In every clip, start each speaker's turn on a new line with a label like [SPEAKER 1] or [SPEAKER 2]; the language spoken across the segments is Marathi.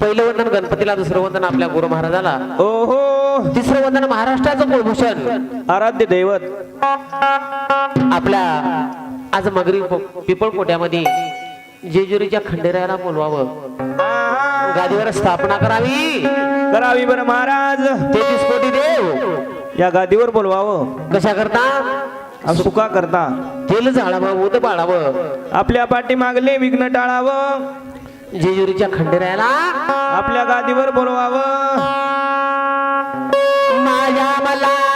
[SPEAKER 1] पहिलं वंदन गणपतीला दुसरं वंदन आपल्या गुरु महाराजाला.
[SPEAKER 2] ओहो.
[SPEAKER 1] तिसरं वंदन महाराष्ट्राचं कुलभूषण.
[SPEAKER 2] आराध्य दैवत.
[SPEAKER 1] आपल्या आज मगरी पिपळ कोट्यामध्ये जेजुरीच्या खंडेरायाला बोलवावं. गादीवर स्थापना करावी.
[SPEAKER 2] करावी बर महाराज.
[SPEAKER 1] तेहतीस कोटी देव.
[SPEAKER 2] या गादीवर बोलवावं.
[SPEAKER 1] कशा करता?
[SPEAKER 2] सुका करता.
[SPEAKER 1] तेल जाळावं उद बाळावं
[SPEAKER 2] आपल्या पाठी मागले विघ्न टाळावं.
[SPEAKER 1] जेजुरीच्या खंडेरायाला
[SPEAKER 2] आपल्या गादीवर बोलवावं.
[SPEAKER 1] माझ्या मल्हारी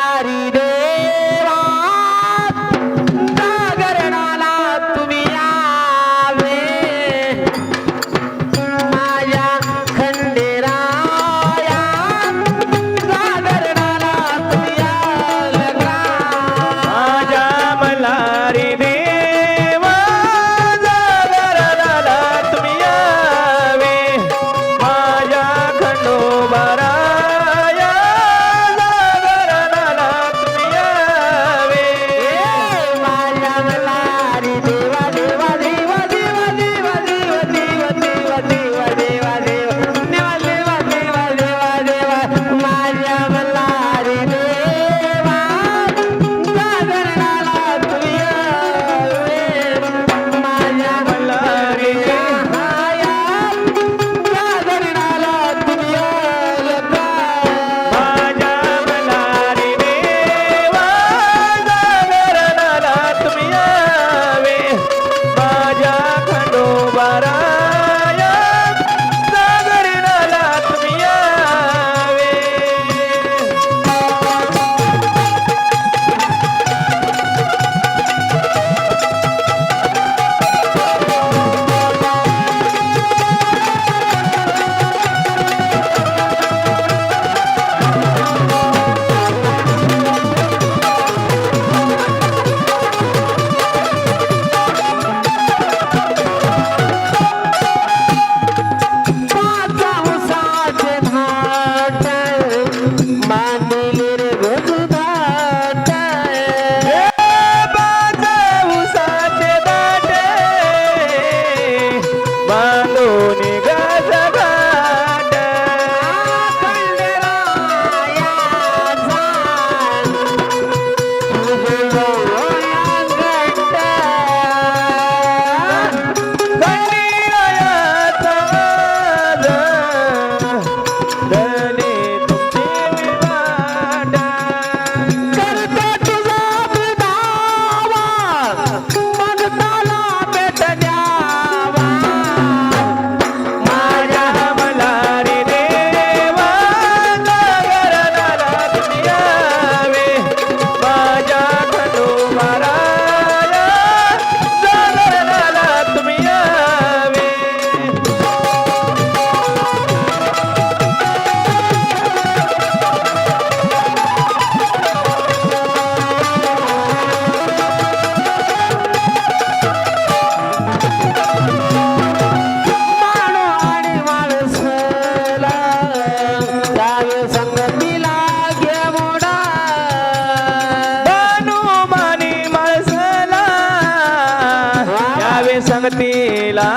[SPEAKER 1] सांगतीला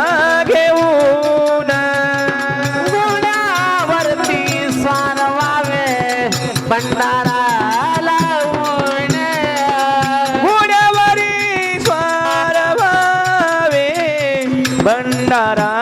[SPEAKER 1] घेऊन घोड्यावरती सारवावे भंडारा
[SPEAKER 2] लावून. सारवावे भंडारा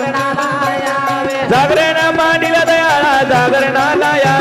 [SPEAKER 2] जागरणाला यावे. जागरणाला
[SPEAKER 1] दयाळा